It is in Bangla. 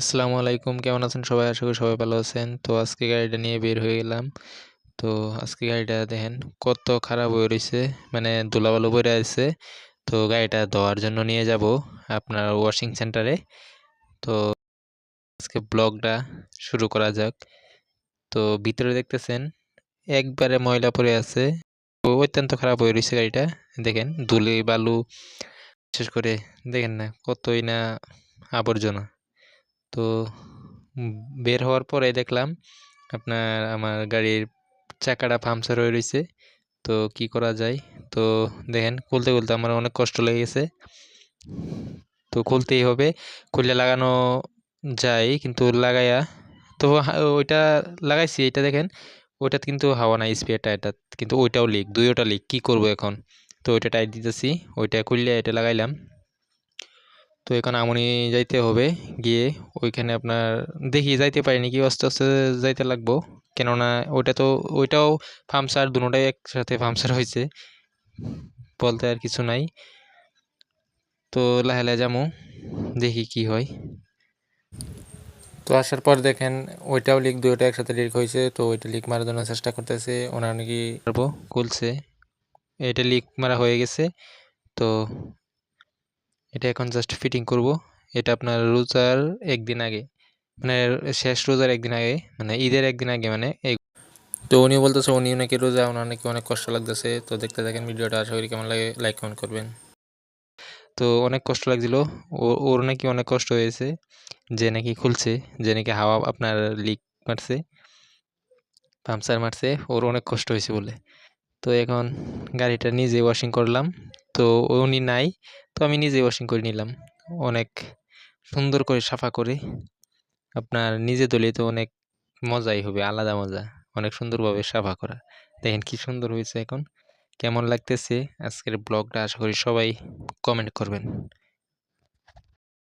আসসালামু আলাইকুম, কেমন আছেন সবাই? আশা করি সবাই ভালো আছেন। তো আজকে গাড়িটা নিয়ে বের হয়ে গেলাম। তো আজকে গাড়িটা দেখেন, কত খারাপ হয়ে রয়েছে মানে ধুলাবালু পড়ে আছে। তো গাড়িটা ধোয়ার জন্য নিয়ে যাব আপনার ওয়াশিং সেন্টারে তো আজকে ব্লগটা শুরু করা যাক। তো ভিতরে দেখতেছেন, একবারে ময়লা পরে আছে। অত্যন্ত খারাপ হয়ে রয়েছে গাড়িটা। দেখেন ধুলি বালু বিশেষ করে দেখেন না, কতই না আবর্জনা। তো বের হওয়ার পরে দেখলাম আপনার আমার গাড়ির চাকাটা পাংচার হয়ে রয়েছে তো কি করা যায়? তো দেখেন, খুলতে খুলতে আমার অনেক কষ্ট লেগে গেছে। তো খুলতেই হবে। খুলে লাগানো যায়, কিন্তু লাগাইয়া তো ওইটা লাগাইছি। এটা দেখেন, ওইটাতে কিন্তু হাওয়া নাই স্পেয়ারটা এটা কিন্তু ওইটাও লিক দুইটা লিক কি করব এখন? তো ওইটা টাইট দিতেছি, ওইটা খুললে এটা লাগাইলাম। তো এখন আমনি যাইতে হবে। গিয়ে ওইখানে আপনার দেখি, যাইতে পারি নাকি আস্তে আস্তে যাইতে লাগবো। কেননা ওইটা তো, ওইটাও ফার্মসার দুটোটাই একসাথে ফার্মসার হয়েছে। বলতে আর কিছু নাই। তো লাহে লাহে যাব দেখি কি হয়। তো আসার পর দেখেন, ওইটাও লিক দুইটা একসাথে লিক হয়েছে। তো ওইটা লিক মারার জন্য চেষ্টা করতেছে। ওনারা নাকি খুলছে। এটা লিক মারা হয়ে গেছে। তো এটা এখন জাস্ট ফিটিং করব। এটা আপনার রোজার একদিন আগে মানে শেষ রোজার একদিন আগে মানে ঈদের একদিন আগে মানে তো উনি বলতেছে উনি নাকি রোজা, ওনার নাকি অনেক কষ্ট লাগতেছে। তো দেখতে দেখেন ভিডিওটা, আশা করি কেমন লাগে লাইক কমেন্ট করবেন। তো অনেক কষ্ট লাগছিল। ওর নাকি অনেক কষ্ট হয়েছে, যে নাকি খুলছে, যে নাকি হাওয়া আপনার লিক মারছে পাংচার মারছে, ওর অনেক কষ্ট হয়েছে বলে। তো এখন গাড়িটা নিজে ওয়াশিং করলাম। তো উনি নাই। তো আমি নিজে ওয়াশিং করে নিলাম। অনেক সুন্দর করে সাফা করে। আপনার নিজে দলিয়ে তো অনেক মজাই হবে, আলাদা মজা। অনেক সুন্দরভাবে সাফা করা। দেখেন কি সুন্দর হয়েছে এখন। কেমন লাগতেছে? আজকের ব্লগটা আশা করি সবাই কমেন্ট করবেন।